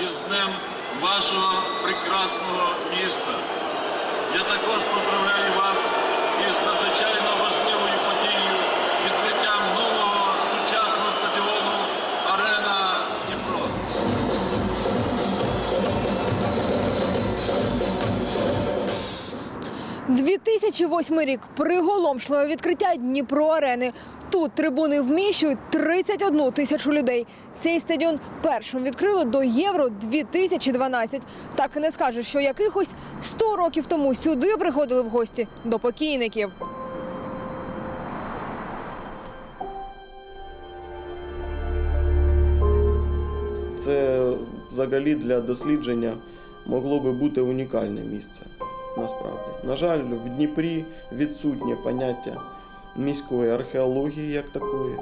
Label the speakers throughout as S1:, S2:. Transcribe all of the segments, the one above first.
S1: із Днем вашого прекрасного міста. Я також поздравляю вас із надзвичайно важливою подією відкриттям нового сучасного стадіону Арена Дніпро.
S2: 2008 рік приголомшливе відкриття Дніпро арени. Тут трибуни вміщують 31 тисячу людей. Цей стадіон першим відкрили до Євро 2012. Так і не скажеш, що якихось 100 років тому сюди приходили в гості до покійників.
S3: Це взагалі для дослідження могло би бути унікальне місце. Насправді, на жаль, в Дніпрі відсутнє поняття міської археології як такої,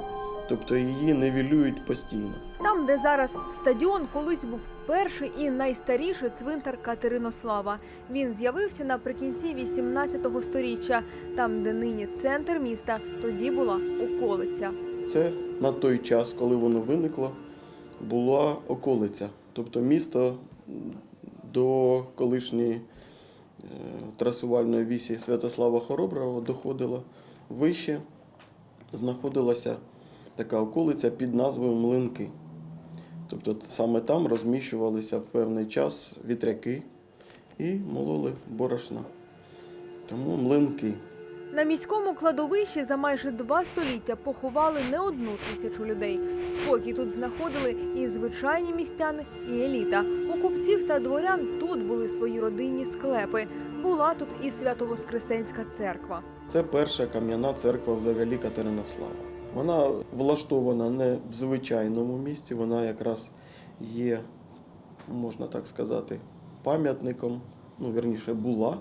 S3: тобто її нивелюють постійно.
S2: Там, де зараз стадіон, колись був перший і найстаріший цвинтар Катеринослава. Він з'явився наприкінці 18 століття. Там, де нині центр міста, тоді була околиця.
S3: Це на той час, коли воно виникло, була околиця. Тобто місто до колишньої е, трасувальної вісі Святослава Хороброго доходило вище, знаходилася така околиця під назвою Млинки. Тобто саме там розміщувалися в певний час вітряки і мололи борошна. Тому млинки.
S2: На міському кладовищі за майже два століття поховали не одну тисячу людей. Спокій тут знаходили і звичайні містяни, і еліта. У купців та дворян тут були свої родинні склепи. Була тут і Свято-Воскресенська церква.
S3: Це перша кам'яна церква взагалі Катеринослава. Вона влаштована не в звичайному місці, вона якраз є, можна так сказати, пам'ятником, ну, вірніше, була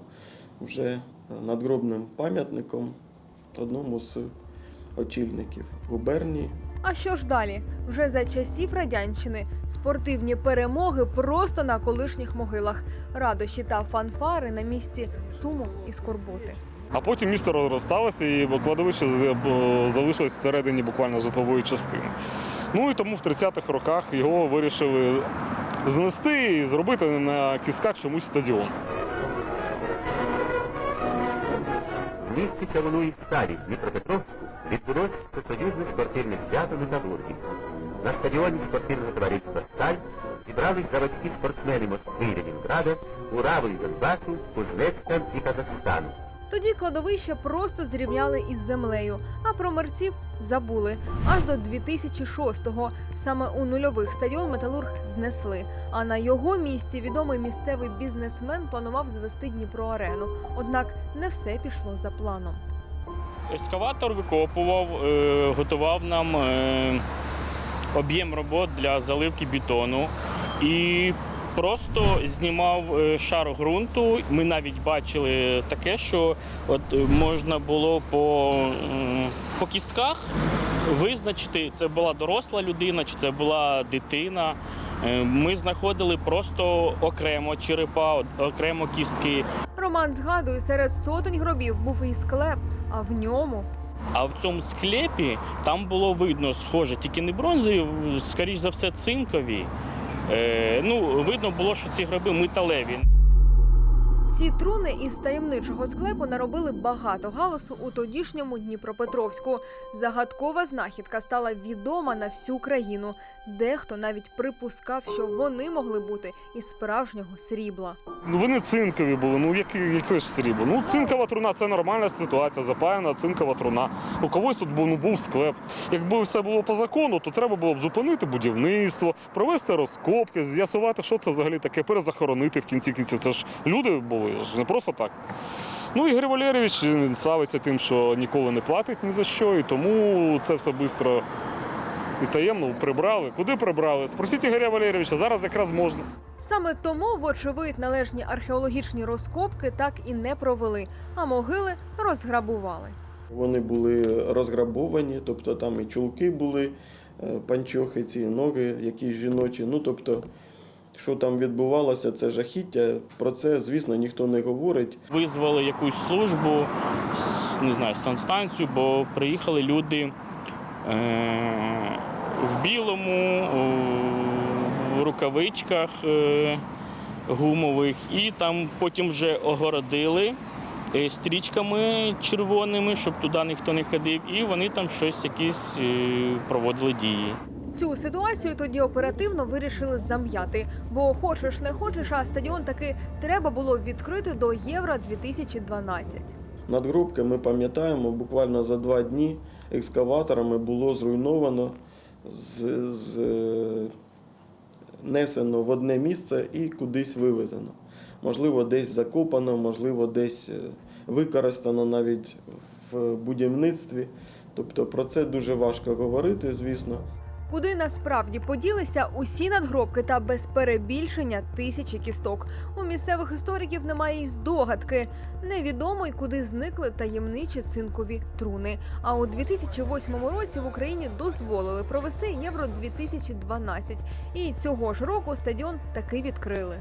S3: вже надгробним пам'ятником одному з очільників губернії.
S2: А що ж далі? Вже за часів радянщини спортивні перемоги просто на колишніх могилах, радощі та фанфари на місці суму і скорботи.
S4: А потім місто розросталося і кладовище з- залишилось всередині буквально житлової частини. Ну і тому в 30-х роках його вирішили знести і зробити на кістках чомусь стадіон.
S5: В місті Чавуну і Старі Дніпропетровську відбулось всесоюзне спортивне свято металургів. На стадіоні спортивного товариства «Сталь» зібрались заводські спортсмени Москви і Ленінграда, Урави і Донбасу, Узбекистан і Казахстану.
S2: Тоді кладовище просто зрівняли із землею, а про мерців забули аж до 2006-го. Саме у нульових стадіон металург знесли. А на його місці відомий місцевий бізнесмен планував звести Дніпро арену. Однак не все пішло за планом.
S6: Ескаватор викопував, е, готував нам е, об'єм робот для заливки бетону і просто знімав е, шар ґрунту. Ми навіть бачили таке, що от е, можна було по, по кістках визначити, це була доросла людина чи це була дитина. Е, Ми знаходили просто окремо черепа, окремо кістки.
S2: Роман згадує, серед сотень гробів був і склеп, а в ньому
S6: А в цьому склепі там було видно схоже, тільки не бронзові, скоріш за все, цинкові. Е, ну, видно було, що ці гроби металеві.
S2: Ці труни із таємничого склепу наробили багато галасу у тодішньому Дніпропетровську. Загадкова знахідка стала відома на всю країну. Дехто навіть припускав, що вони могли бути із справжнього срібла.
S4: Ну, Вони цинкові були. Ну яке, яке ж срібло? Ну цинкова труна це нормальна ситуація, запаяна цинкова труна. У когось тут був, ну, був склеп. Якби все було по закону, то треба було б зупинити будівництво, провести розкопки, з'ясувати, що це взагалі таке, перезахоронити в кінці кінців. Це ж люди були, ж не просто так. Ну Ігор Валерійович славиться тим, що ніколи не платить ні за що, і тому це все швидко і таємно прибрали. Куди прибрали? Спросіть Ігоря Валерійовича, зараз якраз можна.
S2: Саме тому, вочевидь, належні археологічні розкопки так і не провели, а могили розграбували.
S3: Вони були розграбовані, тобто там і чулки були, е, панчохи, ці ноги, якісь жіночі. Ну тобто, що там відбувалося, це жахіття. Про це, звісно, ніхто не говорить.
S6: Визвали якусь службу, не знаю, санстанцію, бо приїхали люди е, в білому, в рукавичках е, гумових, і там потім вже огородили е, стрічками червоними, щоб туди ніхто не ходив, і вони там щось якісь е, проводили дії.
S2: Цю ситуацію тоді оперативно вирішили зам'яти. Бо хочеш не хочеш, а стадіон таки треба було відкрити до Євро 2012.
S3: Надгробки ми пам'ятаємо, буквально за два дні екскаваторами було зруйновано, з, з, е, несено в одне місце і кудись вивезено. Можливо, десь закопано, можливо, десь е, використано навіть в будівництві. Тобто про це дуже важко говорити, звісно.
S2: Куди насправді поділися усі надгробки та без перебільшення тисячі кісток. У місцевих істориків немає й здогадки. Невідомо й куди зникли таємничі цинкові труни. А у 2008 році в Україні дозволили провести Євро 2012. І цього ж року стадіон таки відкрили.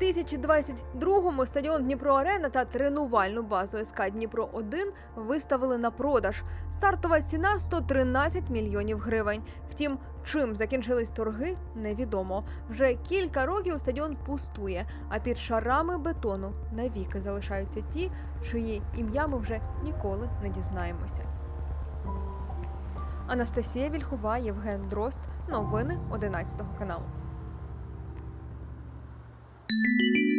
S2: 2022-му стадіон Дніпро Арена та тренувальну базу СК Дніпро 1 виставили на продаж. Стартова ціна 113 мільйонів гривень. Втім, чим закінчились торги, невідомо. Вже кілька років стадіон пустує, а під шарами бетону навіки залишаються ті, чиї ім'я ми вже ніколи не дізнаємося. Анастасія Вільхова, Євген Дрозд. Новини 11 каналу. Thank you.